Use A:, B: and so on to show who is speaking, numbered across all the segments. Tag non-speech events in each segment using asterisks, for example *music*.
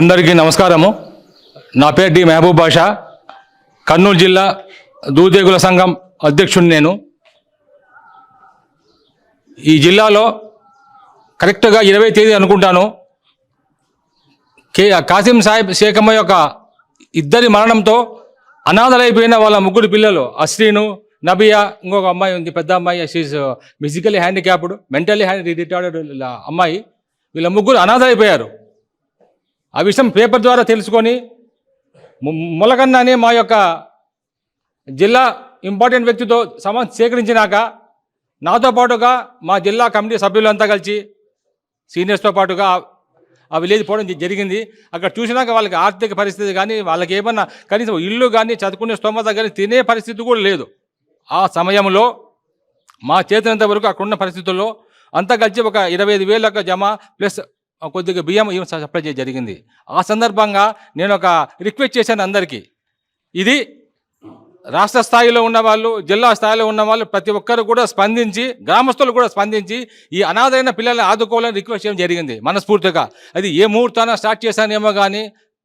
A: అందరికీ నమస్కారము. నా పేరు డి మహబూబ్ బాషా. కర్నూలు జిల్లా దూదేగుల సంఘం అధ్యక్షుడిని నేను. ఈ జిల్లాలో కరెక్ట్గా ఇరవై తేదీ అనుకుంటాను. కే కాసిం సాహెబ్ శేఖమ్మ యొక్క ఇద్దరి మరణంతో అనాథలైపోయిన వాళ్ళ ముగ్గురు పిల్లలు అశ్రీను నబియా ఇంకొక అమ్మాయి ఉంది పెద్ద అమ్మాయి. She's physically handicapped mentally hand retarded అమ్మాయి. వీళ్ళ ముగ్గురు అనాథలైపోయారు. ఆ విషయం పేపర్ ద్వారా తెలుసుకొని ము- అనే మా యొక్క జిల్లా ఇంపార్టెంట్ వ్యక్తితో సమాచారం సేకరించినాక నాతో పాటుగా మా జిల్లా కమిటీ సభ్యులంతా కలిసి సీనియర్స్తో పాటుగా ఆ విలేజ్ పోవడం జరిగింది. అక్కడ చూసినాక వాళ్ళకి ఆర్థిక పరిస్థితి కానీ వాళ్ళకి ఏమన్నా కనీసం ఇల్లు కానీ చదువుకునే స్తోమత కానీ తినే పరిస్థితి కూడా లేదు. ఆ సమయంలో మా చేతినంత వరకు అక్కడ ఉన్న పరిస్థితుల్లో అంతా కలిసి ఒక ఇరవై ఐదు వేల జమ ప్లస్ కొద్దిగా బియ్యం ఇవి సప్లై చేయడం జరిగింది. ఆ సందర్భంగా నేను ఒక రిక్వెస్ట్ చేశాను అందరికీ. ఇది రాష్ట్ర స్థాయిలో ఉన్నవాళ్ళు జిల్లా స్థాయిలో ఉన్న వాళ్ళు ప్రతి ఒక్కరు కూడా స్పందించి గ్రామస్తులు కూడా స్పందించి ఈ అనాథైన పిల్లల్ని ఆదుకోవాలని రిక్వెస్ట్ చేయడం జరిగింది మనస్ఫూర్తిగా. అది ఏ ముహూర్తాన స్టార్ట్ చేశానేమో కానీ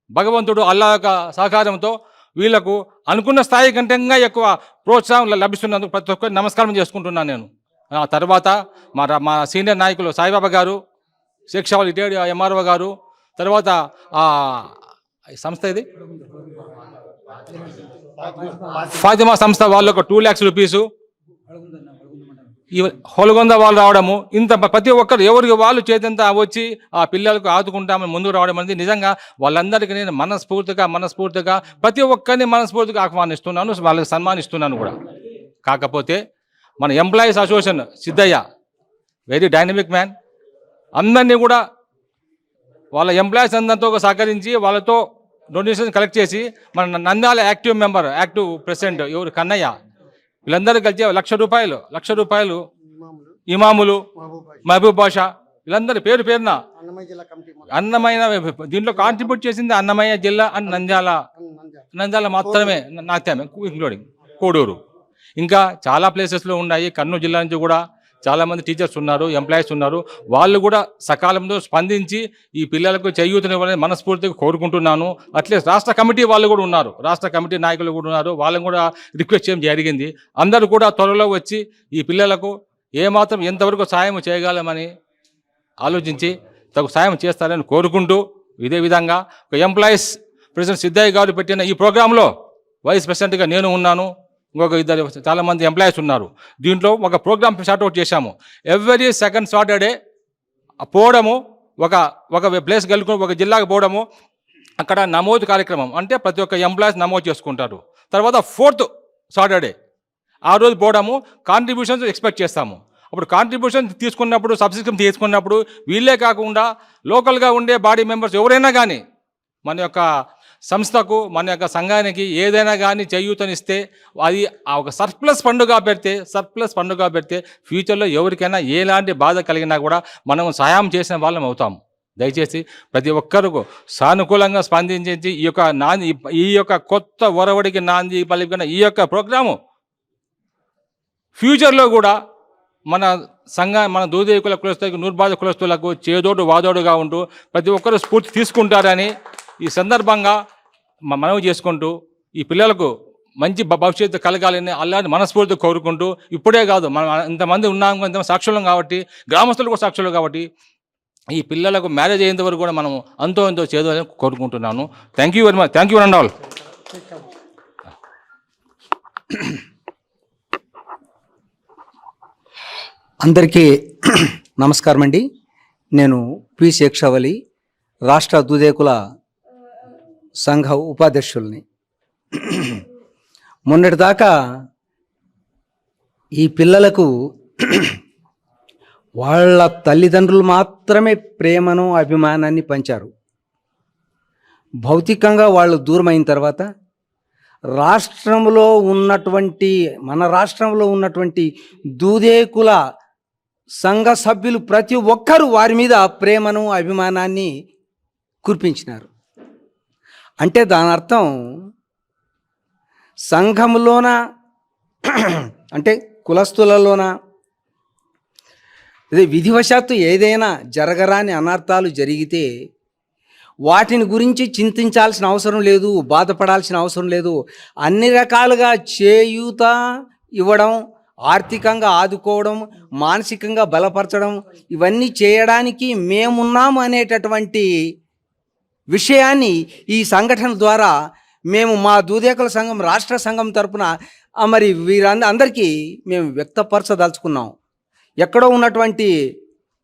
A: భగవంతుడు అల్లా యొక్క సహకారంతో వీళ్ళకు అనుకున్న స్థాయి కంటే ఎక్కువ ప్రోత్సాహం లభిస్తున్నందుకు ప్రతి ఒక్కరు నమస్కారం చేసుకుంటున్నాను నేను. ఆ తర్వాత మా మా సీనియర్ నాయకులు సాయిబాబా గారు శిక్షావళి ఇటేడు ఎంఆర్ఓ గారు. తర్వాత ఆ సంస్థ ఇది ఫాతిమా సంస్థ వాళ్ళు ఒక టూ ల్యాక్స్ రూపీసు ఈ హోలగొంద వాళ్ళు రావడము ఇంత ప్రతి ఒక్కరు ఎవరికి వాళ్ళు చేతంత వచ్చి ఆ పిల్లలకు ఆదుకుంటామని ముందుకు రావడం అనేది నిజంగా వాళ్ళందరికీ నేను మనస్ఫూర్తిగా మనస్ఫూర్తిగా ప్రతి ఒక్కరిని మనస్ఫూర్తిగా ఆహ్వానిస్తున్నాను వాళ్ళకి సన్మానిస్తున్నాను కూడా. కాకపోతే మన employees association Siddaiah very dynamic man అందరినీ కూడా వాళ్ళ ఎంప్లాయీస్ అందరితో సహకరించి వాళ్ళతో డొనేషన్ కలెక్ట్ చేసి మన Nandyal active member active president ఎవరు? కన్నయ్య. వీళ్ళందరూ కలిసి లక్ష రూపాయలు లక్ష రూపాయలు ఇమాములు మహబూబ్ బాషా వీళ్ళందరూ పేరు పేరున
B: అన్నమయ్య
A: అన్నమైన దీంట్లో కాంట్రిబ్యూట్ చేసింది అన్నమయ్య జిల్లా అండ్ నంద్యాల.
B: నంద్యాల.
A: మాత్రమే నాత్యమే ఇంక్లూడింగ్ కోడూరు. ఇంకా చాలా ప్లేసెస్లో ఉన్నాయి. కర్నూలు జిల్లా నుంచి కూడా చాలామంది టీచర్స్ ఉన్నారు ఎంప్లాయీస్ ఉన్నారు. వాళ్ళు కూడా సకాలంలో స్పందించి ఈ పిల్లలకు చేయూతనివ్వాలని మనస్ఫూర్తిగా కోరుకుంటున్నాను. అట్లే రాష్ట్ర కమిటీ వాళ్ళు కూడా ఉన్నారు. రాష్ట్ర కమిటీ నాయకులు కూడా ఉన్నారు. వాళ్ళని కూడా రిక్వెస్ట్ చేయడం జరిగింది. అందరూ కూడా త్వరలో వచ్చి ఈ పిల్లలకు ఏమాత్రం ఎంతవరకు సాయం చేయగలమని ఆలోచించి తగు సాయం చేస్తారని కోరుకుంటూ ఇదే విధంగా ఒక ఎంప్లాయీస్ ప్రెసిడెంట్ సిద్ధయ్య గారు పెట్టిన ఈ ప్రోగ్రాంలో వైస్ ప్రెసిడెంట్గా నేను ఉన్నాను. ఇంకొక ఇద్దరు చాలామంది ఎంప్లాయీస్ ఉన్నారు. దీంట్లో ఒక ప్రోగ్రామ్ అవుట్ చేశాము. ఎవ్రీ సెకండ్ సాటర్డే పోవడము ఒక ఒక ప్లేస్ గెలుకొని ఒక జిల్లాకు పోవడము అక్కడ నమోదు కార్యక్రమం. అంటే ప్రతి ఒక్క ఎంప్లాయీస్ నమోదు చేసుకుంటారు. తర్వాత ఫోర్త్ సాటర్డే ఆ రోజు పోవడము కాంట్రిబ్యూషన్స్ ఎక్స్పెక్ట్ చేస్తాము. అప్పుడు కాంట్రిబ్యూషన్ తీసుకున్నప్పుడు సబ్సిక్రిప్షన్ తీసుకున్నప్పుడు వీళ్ళే కాకుండా లోకల్గా ఉండే బాడీ మెంబర్స్ ఎవరైనా కానీ మన యొక్క సంస్థకు మన యొక్క సంఘానికి ఏదైనా కానీ చేయూతనిస్తే అది ఒక సర్ప్లస్ పండుగ పెడితే సర్ప్లస్ పండుగ పెడితే ఫ్యూచర్లో ఎవరికైనా ఎలాంటి బాధ కలిగినా కూడా మనం సహాయం చేసిన వాళ్ళం అవుతాము దయచేసి ప్రతి ఒక్కరికి సానుకూలంగా స్పందించి ఈ యొక్క నాంది ఈ యొక్క కొత్త ఒరవడికి నాంది పలికిన ఈ యొక్క ప్రోగ్రాము ఫ్యూచర్లో కూడా మన సంఘ మన దూదేకుల కులస్తులకు నూర్బాధ కులస్తులకు చేదోడు వాదోడుగా ఉంటూ ప్రతి ఒక్కరు స్ఫూర్తి తీసుకుంటారని ఈ సందర్భంగా మనవి చేసుకుంటూ ఈ పిల్లలకు మంచి భవిష్యత్తు కలగాలని అల్లాని మనస్ఫూర్తి కోరుకుంటూ ఇప్పుడే కాదు మనం ఇంతమంది ఉన్నాం ఇంతమంది సాక్షులం కాబట్టి గ్రామస్తులు కూడా సాక్షులు కాబట్టి ఈ పిల్లలకు మ్యారేజ్ అయ్యేంత వరకు కూడా మనం అంతో ఎంతో చేయాలని కోరుకుంటున్నాను. Thank you very much thank you and all
B: అందరికీ నమస్కారం అండి నేను పి శేక్షవలి రాష్ట్ర దుదేకుల సంఘ ఉపాధ్యక్షుల్ని. మొన్నటిదాకా ఈ పిల్లలకు వాళ్ళ తల్లిదండ్రులు మాత్రమే ప్రేమను అభిమానాన్ని పంచారు. భౌతికంగా వాళ్ళు దూరమైన తర్వాత రాష్ట్రంలో ఉన్నటువంటి మన రాష్ట్రంలో ఉన్నటువంటి దూదేకుల సంఘ సభ్యులు ప్రతి ఒక్కరూ వారి మీద ప్రేమను అభిమానాన్ని కురిపించినారు. అంటే దాని అర్థం సంఘములోన *clears throat* అంటే కులస్తులలోన అదే విధివశాత్తు ఏదైనా జరగరాని అనర్థాలు జరిగితే వాటిని గురించి చింతించాల్సిన అవసరం లేదు బాధపడాల్సిన అవసరం లేదు. అన్ని రకాలుగా చేయూత ఇవ్వడం ఆర్థికంగా ఆదుకోవడం మానసికంగా బలపరచడం ఇవన్నీ చేయడానికి మేమున్నాము అనేటటువంటి విషయాన్ని ఈ సంఘటన ద్వారా మేము మా దూదేకుల సంఘం రాష్ట్ర సంఘం తరపున మరి వీరంద అందరికీ మేము వ్యక్తపరచదలుచుకున్నాం. ఎక్కడో ఉన్నటువంటి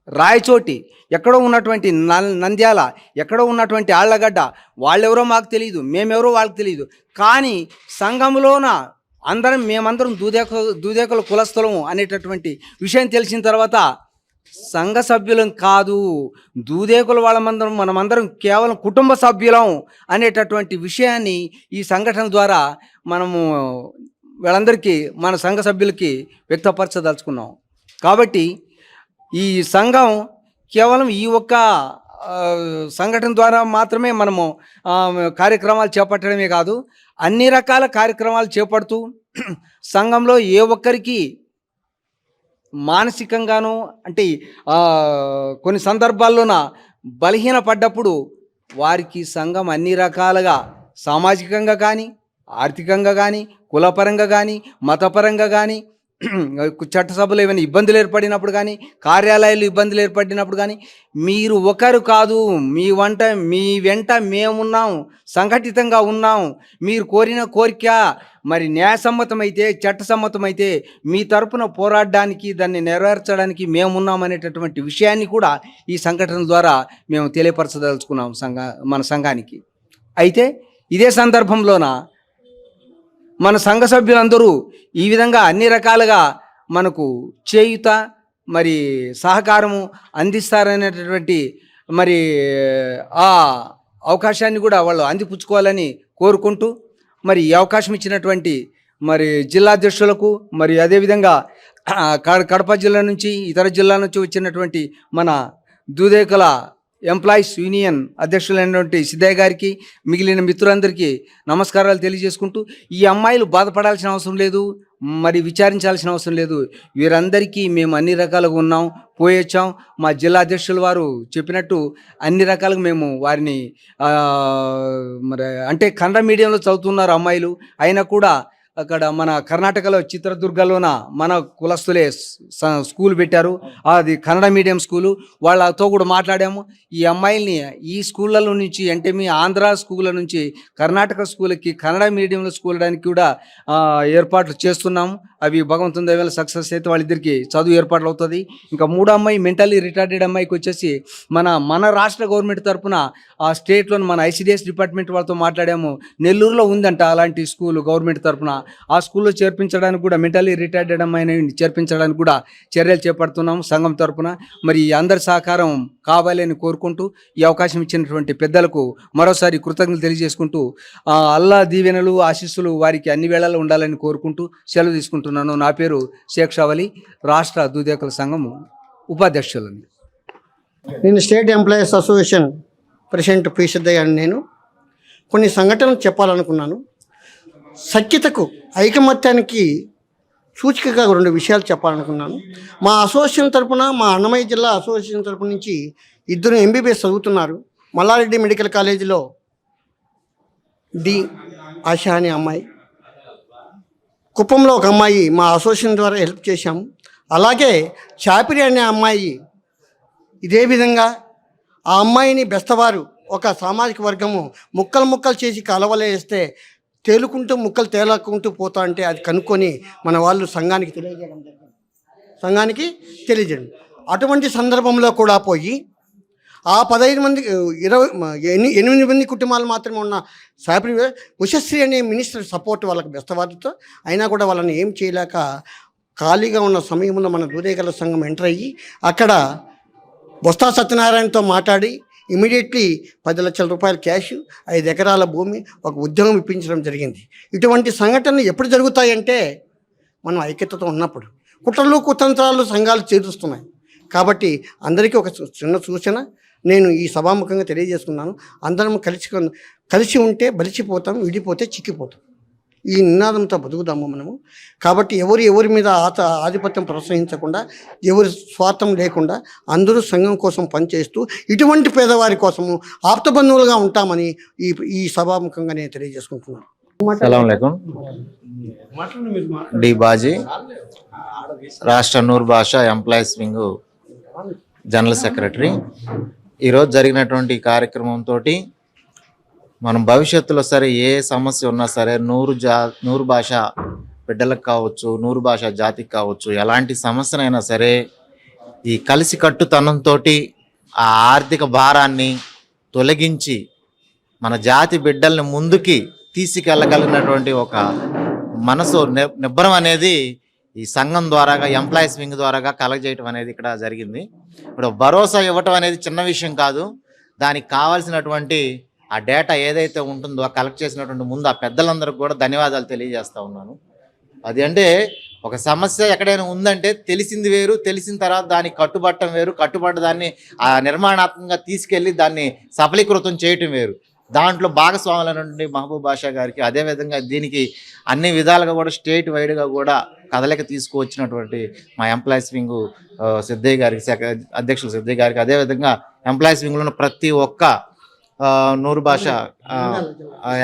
B: రాయచోటి ఎక్కడో ఉన్నటువంటి నల్- నంద్యాల ఎక్కడో ఉన్నటువంటి ఆళ్ళగడ్డ వాళ్ళెవరో మాకు తెలియదు మేమెవరో వాళ్ళకి తెలియదు కానీ సంఘంలోన అందరం మేమందరం దూదేక దూదేకుల కులస్థలము అనేటటువంటి విషయం తెలిసిన తర్వాత సంఘ సభ్యులం కాదు దూదేకుల వాళ్ళమందరం మనమందరం కేవలం కుటుంబ సభ్యులం అనేటటువంటి విషయాన్ని ఈ సంఘటన ద్వారా మనము వీళ్ళందరికీ మన సంఘ సభ్యులకి వ్యక్తపరచదలుచుకున్నాం. కాబట్టి ఈ సంఘం కేవలం ఈ ఒక్క సంఘటన ద్వారా మాత్రమే మనము కార్యక్రమాలు చేపట్టడమే కాదు అన్ని రకాల కార్యక్రమాలు చేపడుతూ సంఘంలో ఏ ఒక్కరికి మానసికంగాను అంటే కొన్ని సందర్భాల్లోన బలహీన పడ్డప్పుడు వారికి సంఘం అన్ని రకాలుగా సామాజికంగా కానీ ఆర్థికంగా కానీ కులపరంగా కానీ మతపరంగా కానీ *clears throat* చట్టసభలో ఏమైనా ఇబ్బందులు ఏర్పడినప్పుడు కానీ కార్యాలయాలు ఇబ్బందులు ఏర్పడినప్పుడు కానీ మీరు ఒకరు కాదు మీ వంట మీ వెంట మేమున్నాం సంఘటితంగా ఉన్నాం మీరు కోరిన కోరిక మరి న్యాయసమ్మతమైతే చట్టసమ్మతమైతే మీ తరపున పోరాడడానికి దాన్ని నెరవేర్చడానికి మేమున్నామనేటటువంటి విషయాన్ని కూడా ఈ సంఘటన ద్వారా మేము తెలియపరచదలుచుకున్నాం సంఘ మన సంఘానికి. అయితే ఇదే సందర్భంలోన మన సంఘ సభ్యులందరూ ఈ విధంగా అన్ని రకాలుగా మనకు చేయుత మరి సహకారము అందిస్తారనేటటువంటి మరి ఆ అవకాశాన్ని కూడా వాళ్ళు అందిపుచ్చుకోవాలని కోరుకుంటూ మరి ఈ అవకాశం ఇచ్చినటువంటి మరి జిల్లా అధ్యక్షులకు మరి అదేవిధంగా కడ- కడప జిల్లా నుంచి ఇతర జిల్లా నుంచి వచ్చినటువంటి మన దూదేకల ఎంప్లాయీస్ యూనియన్ అధ్యక్షులైనటువంటి సిద్ధయ్య గారికి మిగిలిన మిత్రులందరికీ నమస్కారాలు తెలియజేసుకుంటూ ఈ అమ్మాయిలు బాధపడాల్సిన అవసరం లేదు మరి విచారించాల్సిన అవసరం లేదు. వీరందరికీ మేము అన్ని రకాలుగా ఉన్నాం పోయొచ్చాం మా జిల్లా అధ్యక్షుల వారు చెప్పినట్టు అన్ని రకాలుగా మేము వారిని మరి అంటే కన్నడ మీడియంలో చదువుతున్నారు అమ్మాయిలు. అయినా కూడా అక్కడ మన కర్ణాటకలో చిత్రదుర్గలోన మన కులస్తులే స- స్కూల్ పెట్టారు. అది కన్నడ మీడియం స్కూలు. వాళ్ళతో కూడా మాట్లాడాము. ఈ అమ్మాయిల్ని ఈ స్కూళ్ళలో నుంచి అంటే మీ ఆంధ్ర స్కూళ్ళ నుంచి కర్ణాటక స్కూల్కి కన్నడ మీడియంలో స్కూల్డానికి కూడా ఏర్పాట్లు చేస్తున్నాము. అవి భగవంతుని దయవల్ల సక్సెస్ అయితే వాళ్ళిద్దరికి చదువు ఏర్పాట్లు అవుతుంది. ఇంకా మూడో అమ్మాయి మెంటల్లీ రిటార్డెడ్ అమ్మాయికి వచ్చేసి మన మన రాష్ట్ర గవర్నమెంట్ తరపున ఆ స్టేట్లో మన ఐసిడిఎస్ డిపార్ట్మెంట్ వాళ్ళతో మాట్లాడాము. నెల్లూరులో ఉందంట అలాంటి స్కూల్ గవర్నమెంట్ తరపున. ఆ స్కూల్లో చేర్పించడానికి కూడా మెంటలీ రిటైర్డ్ అమ్మాయిని చేర్పించడానికి కూడా చర్యలు చేపడుతున్నాము సంఘం తరపున. మరి అందరి సహకారం కావాలి అని కోరుకుంటూ ఈ అవకాశం ఇచ్చినటువంటి పెద్దలకు మరోసారి కృతజ్ఞతలు తెలియజేసుకుంటూ అల్లా దీవెనలు ఆశీస్సులు వారికి అన్ని వేళల్లో ఉండాలని కోరుకుంటూ సెలవు తీసుకుంటున్నాను. నా పేరు షేక్ షావలి రాష్ట్ర దూదేకుల సంఘం ఉపాధ్యక్షులని.
C: నేను state employees association president P అని నేను. కొన్ని సంఘటనలు చెప్పాలనుకున్నాను. సఖ్యతకు ఐకమత్యానికి సూచికగా రెండు విషయాలు చెప్పాలనుకున్నాను. మా అసోసియేషన్ తరపున మా అన్నమయ్య జిల్లా అసోసియేషన్ తరపు నుంచి ఇద్దరు ఎంబీబీఎస్ చదువుతున్నారు. మల్లారెడ్డి మెడికల్ కాలేజీలో డి ఆశా అనే అమ్మాయి. కుప్పంలో ఒక అమ్మాయి మా అసోసియేషన్ ద్వారా హెల్ప్ చేశాము అలాగే చాపిరి అనే అమ్మాయి ఇదే విధంగా ఆ అమ్మాయిని బెస్తవారు ఒక సామాజిక వర్గము ముక్కలు ముక్కలు చేసి కలవలేస్తే తేలుకుంటూ ముక్కలు తేలకుంటూ పోతా అంటే అది కనుక్కొని మన వాళ్ళు సంఘానికి తెలియజేయడం సంఘానికి తెలియజేయడం. అటువంటి సందర్భంలో కూడా పోయి ఆ పదహైదు మంది ఇరవై ఎన్ని ఎనిమిది మంది కుటుంబాలు మాత్రమే ఉన్న సాపరి ఉషశ్రీ అనే మినిస్టర్ సపోర్ట్ వాళ్ళకి బెస్తవారితో అయినా కూడా వాళ్ళని ఏం చేయలేక ఖాళీగా ఉన్న సమయంలో మన దూరేగల సంఘం ఎంటర్ అయ్యి అక్కడ బొస్తా సత్యనారాయణతో మాట్లాడి ఇమీడియట్లీ పది లక్షల రూపాయల క్యాష్ ఐదు ఎకరాల భూమి ఒక ఉద్యోగం ఇప్పించడం జరిగింది. ఇటువంటి సంఘటనలు ఎప్పుడు జరుగుతాయంటే మనం ఐక్యతతో ఉన్నప్పుడు. కుట్రలు కుతంత్రాలు సంఘాలు చేరుస్తున్నాయి కాబట్టి అందరికీ ఒక చిన్న సూచన. నేను ఈ సభాముఖంగా తెలియజేసుకున్నాను. అందరం కలిసి కలిసి ఉంటే బలిసిపోతాం విడిపోతే చిక్కిపోతాం. ఈ నినాదంతో బతుకుతాము మనము. కాబట్టి ఎవరు ఎవరి మీద ఆత ఆధిపత్యం ప్రోత్సహించకుండా ఎవరి స్వార్థం లేకుండా అందరూ సంఘం కోసం పనిచేస్తూ ఇటువంటి పేదవారి కోసము ఆప్తబంధువులుగా ఉంటామని ఈ ఈ సభాముఖంగా నేను తెలియజేసుకుంటున్నాను.
D: డి బాజీ రాష్ట్ర నూర్ భాష ఎంప్లాయీస్ వింగ్ జనరల్ సెక్రటరీ. ఈరోజు జరిగినటువంటి కార్యక్రమంతో మనం భవిష్యత్తులో సరే ఏ సమస్య ఉన్నా సరే నూరు జా నూరు భాష బిడ్డలకు కావచ్చు నూరు భాష జాతికి కావచ్చు ఎలాంటి సమస్యనైనా సరే ఈ కలిసి కట్టుతనంతో ఆ ఆర్థిక భారాన్ని తొలగించి మన జాతి బిడ్డల్ని ముందుకి తీసుకెళ్ళగలిగినటువంటి ఒక మనసు ని- నిబ్బరం అనేది ఈ సంఘం ద్వారాగా ఎంప్లాయీస్ వింగ్ ద్వారాగా కలగజేయటం అనేది ఇక్కడ జరిగింది. ఇప్పుడు భరోసా ఇవ్వటం అనేది చిన్న విషయం కాదు. దానికి కావాల్సినటువంటి ఆ డేటా ఏదైతే ఉంటుందో కలెక్ట్ చేసినటువంటి ముందు ఆ పెద్దలందరికీ కూడా ధన్యవాదాలు తెలియజేస్తూ ఉన్నాను. అది అంటే ఒక సమస్య ఎక్కడైనా ఉందంటే తెలిసింది వేరు తెలిసిన తర్వాత దానికి కట్టుబట్టం వేరు కట్టుబడ్డ దాన్ని ఆ నిర్మాణాత్మకంగా తీసుకెళ్ళి దాన్ని సఫలీకృతం చేయటం వేరు. దాంట్లో భాగస్వాములైనటువంటి మహబూబ్ బాషా గారికి అదేవిధంగా దీనికి అన్ని విధాలుగా కూడా స్టేట్ వైడ్గా కూడా కదలిక తీసుకువచ్చినటువంటి మా ఎంప్లాయీస్ వింగ్ సిద్ధయ్య గారికి అధ్యక్షులు సిద్ధయ్య గారికి అదేవిధంగా ఎంప్లాయీస్ వింగ్లో ఉన్న ప్రతి ఒక్క నూరు భాష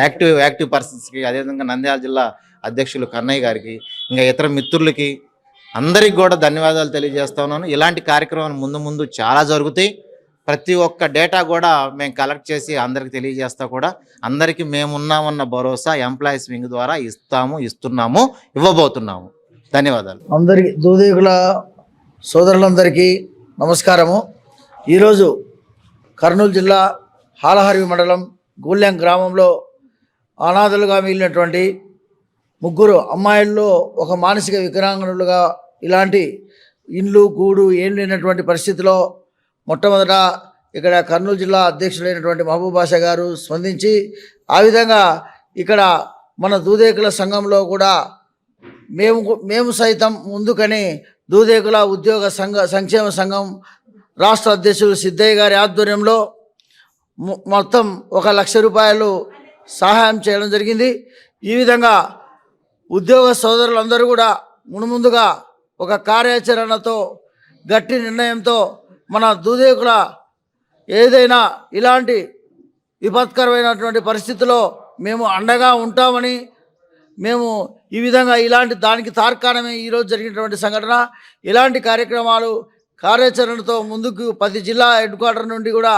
D: యాక్టివ్ యాక్టివ్ పర్సన్స్కి అదేవిధంగా నంద్యాల జిల్లా అధ్యక్షులు కన్నయ్య గారికి ఇంకా ఇతర మిత్రులకి అందరికి కూడా ధన్యవాదాలు తెలియజేస్తా ఉన్నాను. ఇలాంటి కార్యక్రమాలు ముందు ముందు చాలా జరుగుతాయి. ప్రతి ఒక్క డేటా కూడా మేము కలెక్ట్ చేసి అందరికి తెలియజేస్తా కూడా అందరికీ మేమున్నామన్న భరోసా ఎంప్లాయీస్ వింగ్ ద్వారా ఇస్తాము ఇస్తున్నాము ఇవ్వబోతున్నాము. ధన్యవాదాలు.
E: అందరికి దూదేకుల సోదరులందరికీ నమస్కారము. ఈరోజు కర్నూలు జిల్లా హాలహర్వి మండలం గూళ్యం గ్రామంలో అనాథలుగా మిగిలినటువంటి ముగ్గురు అమ్మాయిల్లో ఒక మానసిక వికలాంగులుగా ఇలాంటి ఇండ్లు గూడు ఏం లేనటువంటి పరిస్థితిలో మొట్టమొదట ఇక్కడ కర్నూలు జిల్లా అధ్యక్షుడైనటువంటి మహబూబాషా గారు స్పందించి ఆ విధంగా ఇక్కడ మన దూదేకుల సంఘంలో కూడా మేము మేము సైతం ముందుకని దూదేకుల ఉద్యోగ సంఘ సంక్షేమ సంఘం రాష్ట్ర అధ్యక్షుడు సిద్ధయ్య గారి ఆధ్వర్యంలో మొత్తం ఒక లక్ష రూపాయలు సహాయం చేయడం జరిగింది. ఈ విధంగా ఉద్యోగ సోదరులందరూ కూడా మునుముందుగా ఒక కార్యాచరణతో గట్టి నిర్ణయంతో మన దూదేకుల ఏదైనా ఇలాంటి విపత్కరమైనటువంటి పరిస్థితిలో మేము అండగా ఉంటామని మేము ఈ విధంగా ఇలాంటి దానికి తార్కాణమే ఈరోజు జరిగినటువంటి సంఘటన. ఇలాంటి కార్యక్రమాలు కార్యాచరణతో ముందుకు ప్రతి జిల్లా హెడ్ క్వార్టర్ నుండి కూడా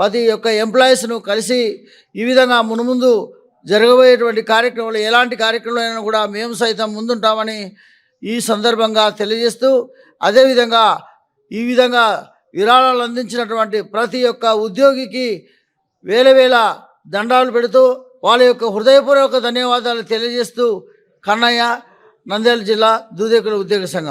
E: ప్రతి ఒక్క ఎంప్లాయీస్ను కలిసి ఈ విధంగా మునుముందు జరగబోయేటువంటి కార్యక్రమాలు ఎలాంటి కార్యక్రమాలైనా కూడా మేము సైతం ముందుంటామని ఈ సందర్భంగా తెలియజేస్తూ అదేవిధంగా ఈ విధంగా విరాళాలు అందించినటువంటి ప్రతి ఒక్క ఉద్యోగికి వేల వేల దండాలు పెడుతూ వాళ్ళ యొక్క హృదయపూర్వక ధన్యవాదాలు తెలియజేస్తూ కన్నయ్య నంద్యాల జిల్లా దూదేకుల ఉద్యోగ సంఘం.